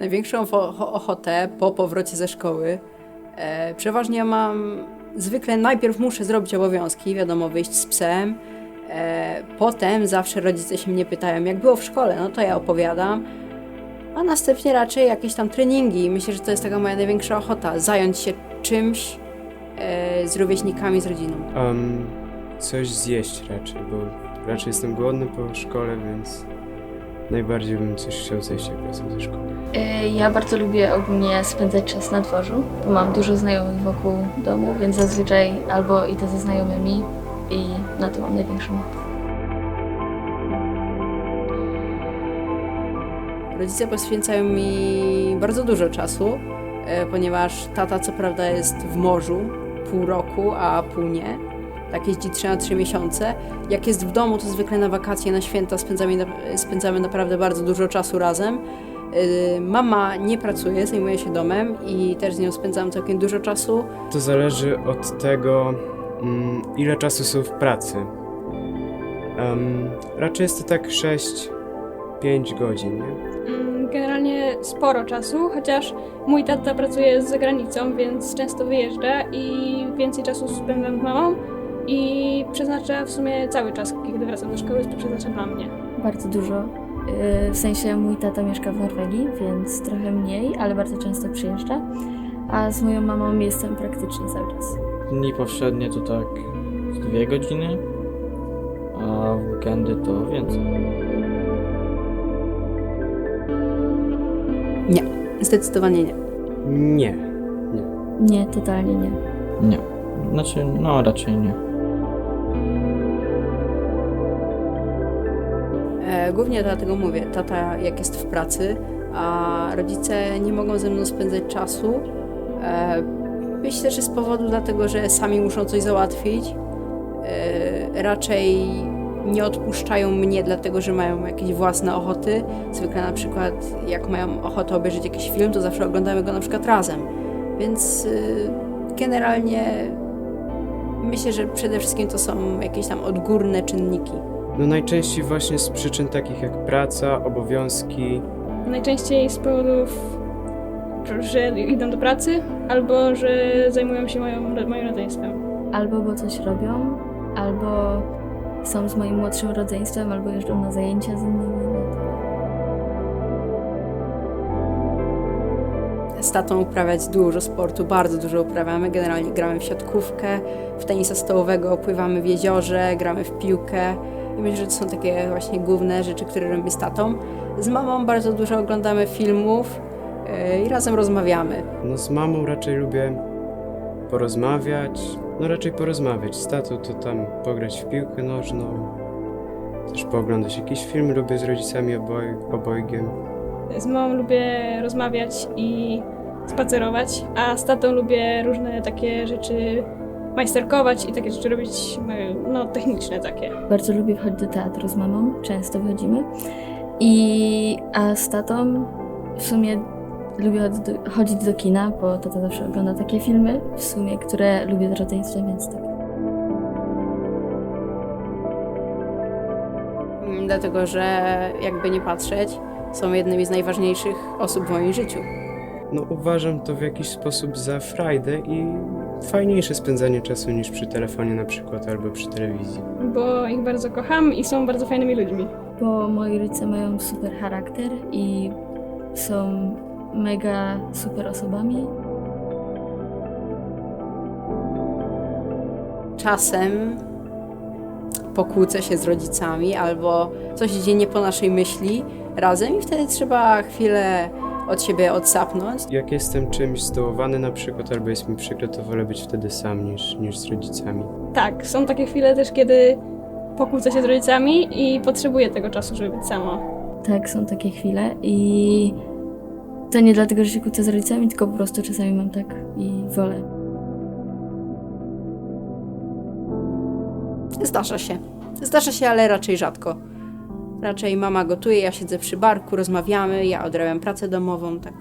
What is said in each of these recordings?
największą ochotę po powrocie ze szkoły. E, przeważnie mam, zwykle najpierw muszę zrobić obowiązki, wiadomo, wyjść z psem. E, potem zawsze rodzice się mnie pytają, jak było w szkole, no to ja opowiadam. A następnie raczej jakieś tam treningi. Myślę, że to jest taka moja największa ochota, zająć się czymś e, z rówieśnikami, z rodziną. Um, coś zjeść raczej, bo raczej jestem głodny po szkole, więc najbardziej bym coś chciał zjeść, jak wracam ze szkoły. Y, Ja bardzo lubię ogólnie spędzać czas na dworzu, bo mam dużo znajomych wokół domu, więc zazwyczaj albo idę ze znajomymi i na to mam największą ochotę. Rodzice poświęcają mi bardzo dużo czasu, e, ponieważ tata co prawda jest w morzu pół roku, a pół nie. Tak jeździ 3 na 3 miesiące. Jak jest w domu, to zwykle na wakacje, na święta spędzamy, spędzamy naprawdę bardzo dużo czasu razem. E, Mama nie pracuje, zajmuje się domem i też z nią spędzam całkiem dużo czasu. To zależy od tego, mm, ile czasu są w pracy. Um, raczej jest to tak 6-5 godzin, nie? Mm, Generalnie sporo czasu, chociaż mój tata pracuje za granicą, więc często wyjeżdża i więcej czasu spędzam z mamą i przeznacza w sumie cały czas, kiedy wracam do szkoły, to przeznacza dla mnie. Bardzo dużo. Y, W sensie mój tata mieszka w Norwegii, więc trochę mniej, ale bardzo często przyjeżdża. A z moją mamą jestem praktycznie cały czas. Dni powszednie to tak dwie godziny, a w weekendy to więcej. Zdecydowanie nie. Nie. Nie, totalnie nie. Nie. Znaczy, no raczej nie. Głównie dlatego mówię, tata jak jest w pracy, a rodzice nie mogą ze mną spędzać czasu. E, Myślę, że z powodu dlatego, że sami muszą coś załatwić. E, Raczej nie odpuszczają mnie, dlatego że mają jakieś własne ochoty. Zwykle na przykład jak mają ochotę obejrzeć jakiś film, to zawsze oglądamy go na przykład razem. Więc y, generalnie myślę, że przede wszystkim to są jakieś tam odgórne czynniki. No najczęściej właśnie z przyczyn takich jak praca, obowiązki. Najczęściej z powodów, że idą do pracy albo że zajmują się moją, moim rodzeństwem. Albo bo coś robią, albo są z moim młodszym rodzeństwem, albo jeżdżą na zajęcia z innymi. Z tatą uprawiać dużo sportu, bardzo dużo uprawiamy. Generalnie gramy w siatkówkę, w tenisa stołowego, pływamy w jeziorze, gramy w piłkę. I myślę, że to są takie właśnie główne rzeczy, które robimy z tatą. Z mamą bardzo dużo oglądamy filmów yy, i razem rozmawiamy. No z mamą raczej lubię porozmawiać. No raczej porozmawiać. Z tatą to tam pograć w piłkę nożną. Też pooglądać jakiś film. Lubię z rodzicami oboj, obojgiem. Z mamą lubię rozmawiać i spacerować, a z tatą lubię różne takie rzeczy majsterkować i takie rzeczy robić, no techniczne takie. Bardzo lubię wchodzić do teatru z mamą, często wychodzimy. I, a z tatą w sumie lubię chodzić do, kina, bo tata zawsze ogląda takie filmy, w sumie, które lubię z rodzeństwem, więc tak. Dlatego, że jakby nie patrzeć, są jednymi z najważniejszych osób w moim życiu. No uważam to w jakiś sposób za frajdę i fajniejsze spędzanie czasu niż przy telefonie na przykład albo przy telewizji. bo ich bardzo kocham i są bardzo fajnymi ludźmi. Bo moi rodzice mają super charakter i są mega super osobami. czasem pokłócę się z rodzicami albo coś idzie nie po naszej myśli razem i wtedy trzeba chwilę od siebie odsapnąć. Jak jestem czymś zdołowany na przykład albo jest mi przykro, to wolę być wtedy sam niż, niż z rodzicami. Tak, są takie chwile też, kiedy pokłócę się z rodzicami i potrzebuję tego czasu, żeby być sama. Tak, są takie chwile i to nie dlatego, że się kłócę z rodzicami, tylko po prostu czasami mam tak i wolę. Zdarza się. Zdarza się, ale raczej rzadko. Raczej mama gotuje, ja siedzę przy barku, rozmawiamy, ja odrabiam pracę domową, tak.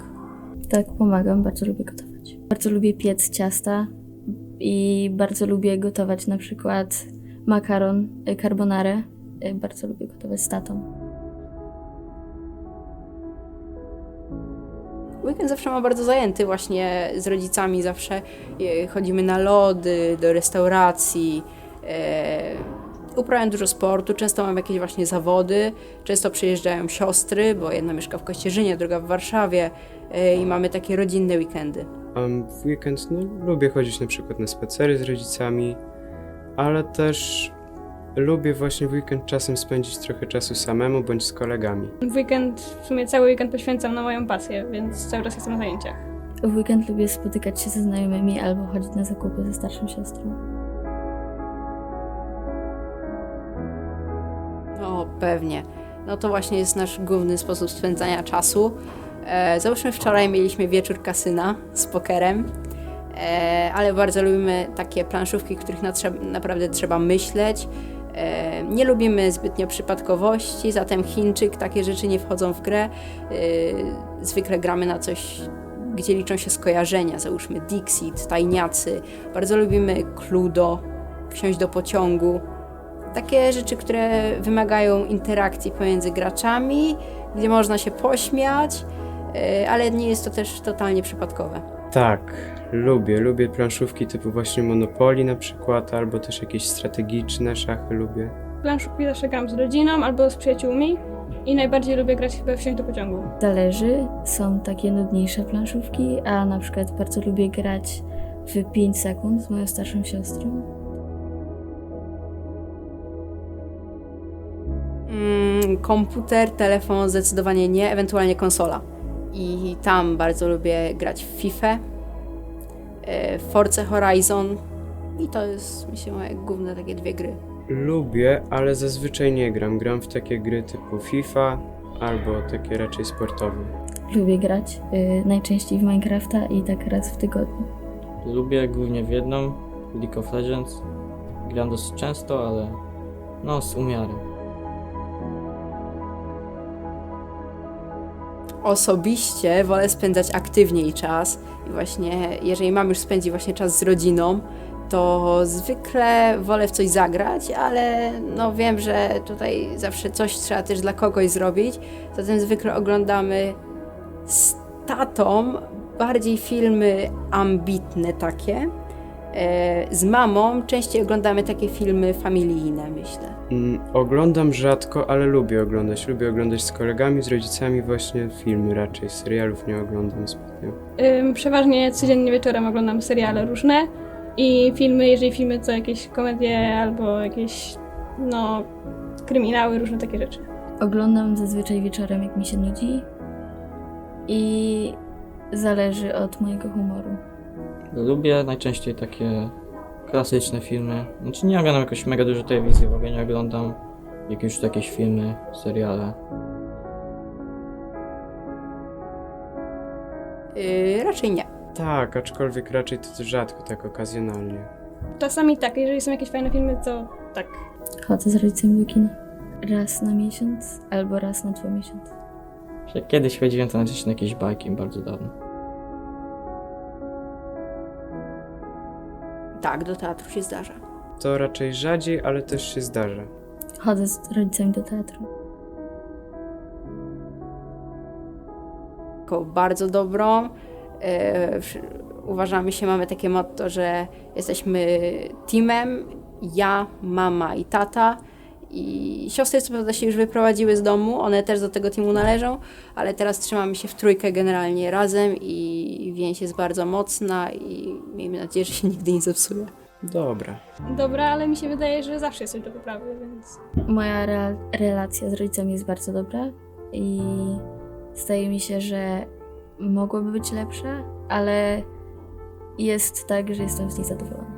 Tak, pomagam, bardzo lubię gotować. Bardzo lubię piec ciasta i bardzo lubię gotować na przykład makaron, y, carbonarę. Y, Bardzo lubię gotować z tatą. Weekend zawsze mam bardzo zajęty właśnie z rodzicami, zawsze e, chodzimy na lody, do restauracji, e, uprawiam dużo sportu, często mam jakieś właśnie zawody, często przyjeżdżają siostry, bo jedna mieszka w Kościerzynie, druga w Warszawie e, i mamy takie rodzinne weekendy. Um, w weekend no, lubię chodzić na przykład na spacery z rodzicami, ale też lubię właśnie w weekend czasem spędzić trochę czasu samemu bądź z kolegami. W weekend, w sumie cały weekend poświęcam na moją pasję, więc cały czas jestem na zajęciach. W weekend lubię spotykać się ze znajomymi albo chodzić na zakupy ze starszą siostrą. Pewnie. No to właśnie jest nasz główny sposób spędzania czasu. E, załóżmy, wczoraj mieliśmy wieczór kasyna z pokerem, e, ale bardzo lubimy takie planszówki, których naprawdę trzeba myśleć. E, nie lubimy zbytnio przypadkowości, zatem Chińczyk, takie rzeczy nie wchodzą w grę. E, zwykle gramy na coś, gdzie liczą się skojarzenia, załóżmy Dixit, Tajniacy. Bardzo lubimy Cluedo, wsiąść do pociągu. Takie rzeczy, które wymagają interakcji pomiędzy graczami, gdzie można się pośmiać, e, ale nie jest to też totalnie przypadkowe. Tak, lubię. Lubię planszówki typu właśnie Monopoly na przykład, albo też jakieś strategiczne szachy lubię. Planszówki zawsze gram z rodziną albo z przyjaciółmi i najbardziej lubię grać chyba wsiąść do pociągu. Zależy, są takie nudniejsze planszówki, a na przykład bardzo lubię grać w 5 sekund z moją starszą siostrą. Mm, komputer, telefon zdecydowanie nie, ewentualnie konsola. I tam bardzo lubię grać w FIFA, e, w Forza Horizon i to jest, myślę, moje główne takie dwie gry. Lubię, ale zazwyczaj nie gram. Gram w takie gry typu FIFA albo takie raczej sportowe. Lubię grać y, najczęściej w Minecrafta i tak raz w tygodniu. Lubię głównie w jedną, League of Legends. Gram dosyć często, ale no z umiarem. Osobiście wolę spędzać aktywniej czas i właśnie jeżeli mam już spędzić właśnie czas z rodziną, to zwykle wolę w coś zagrać, ale no wiem, że tutaj zawsze coś trzeba też dla kogoś zrobić, zatem zwykle oglądamy z tatą bardziej filmy ambitne takie. E, Z mamą częściej oglądamy takie filmy familijne, myślę. Mm, oglądam rzadko, ale lubię oglądać. Lubię oglądać z kolegami, z rodzicami właśnie filmy raczej. Serialów nie oglądam zbytnio. Ym, przeważnie codziennie wieczorem oglądam seriale różne i filmy, jeżeli filmy to jakieś komedie albo jakieś, no, kryminały, różne takie rzeczy. Oglądam zazwyczaj wieczorem, jak mi się nudzi i zależy od mojego humoru. Lubię najczęściej takie klasyczne filmy. Znaczy nie oglądam jakoś mega dużo telewizji, w ogóle nie oglądam jakieś jakieś filmy, seriale. Yy, raczej nie. Tak, aczkolwiek raczej to rzadko, tak okazjonalnie. Czasami tak, jeżeli są jakieś fajne filmy, to tak. Chodzę z rodzicami do kina. Raz na miesiąc albo raz na dwa miesiące. Kiedyś chodziłem to na jakieś bajki, bardzo dawno. Tak, do teatru się zdarza. To raczej rzadziej, ale też się zdarza. Chodzę z rodzicami do teatru. taką bardzo dobrą. E, Uważamy się, mamy takie motto, że jesteśmy teamem, ja, mama i tata. I siostry co prawda się już wyprowadziły z domu, one też do tego teamu należą, ale teraz trzymamy się w trójkę generalnie razem i więź jest bardzo mocna i miejmy nadzieję, że się nigdy nie zepsuje. Dobra. Dobra, ale mi się wydaje, że zawsze jest coś do poprawy, więc Moja re- relacja z rodzicami jest bardzo dobra i zdaje mi się, że mogłoby być lepsza, ale jest tak, że jestem z niej zadowolona.